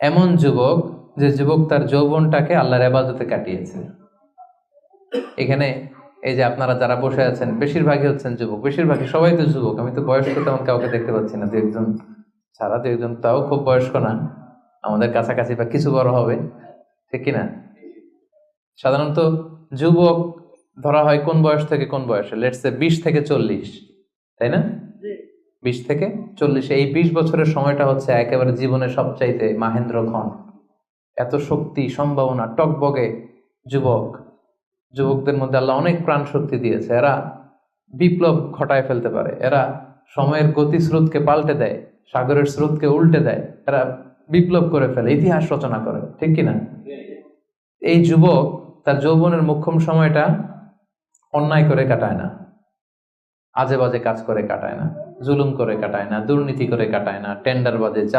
এমন যুবক যে যুবক তার যৌবনটাকে আল্লাহর আবাদতে কাটিয়েছে। এখানে এই যে আপনারা যারা বসে আছেন, বেশিরভাগই হচ্ছেন যুবক, বেশিরভাগই সবাই তো যুবক। আমি তো বয়স্ক তেমন কাউকে দেখতে পাচ্ছি না দু একজন ছাড়া দু একজন তাও খুব বয়স্ক না। আমাদের কাছাকাছি বা কিছু বড় হবে, ঠিক কিনা? সাধারণত যুবক ধরা হয় কোন বয়স থেকে কোন বয়সে? লেটসে বিশ থেকে চল্লিশ, তাই না? বিশ থেকে চল্লিশ। এই বিশ বছরের সময়টা হচ্ছে একেবারে জীবনের সবচাইতে মাহেন্দ্র ক্ষণ। এত শক্তি, সম্ভাবনা, টকবগে যুবক। যুবকদের মধ্যে আল্লাহ অনেক প্রাণ শক্তি দিয়েছে। এরা বিপ্লব ঘটায় ফেলতে পারে। এরা সময়ের গতি স্রোতকে পাল্টে দেয়, সাগরের স্রোতকে উল্টে দেয়। এরা বিপ্লব করে ফেলে, ইতিহাস রচনা করে। ঠিক কিনা? এই যুবক তার যৌবনের মুখ্যম সময়টা অন্যায় করে কাটায় না। আজে বাজে কাজ করে কাটায় না। জুলুম করে কাটায় না দুর্নীতি করে কাটায় না টেন্ডার বাজে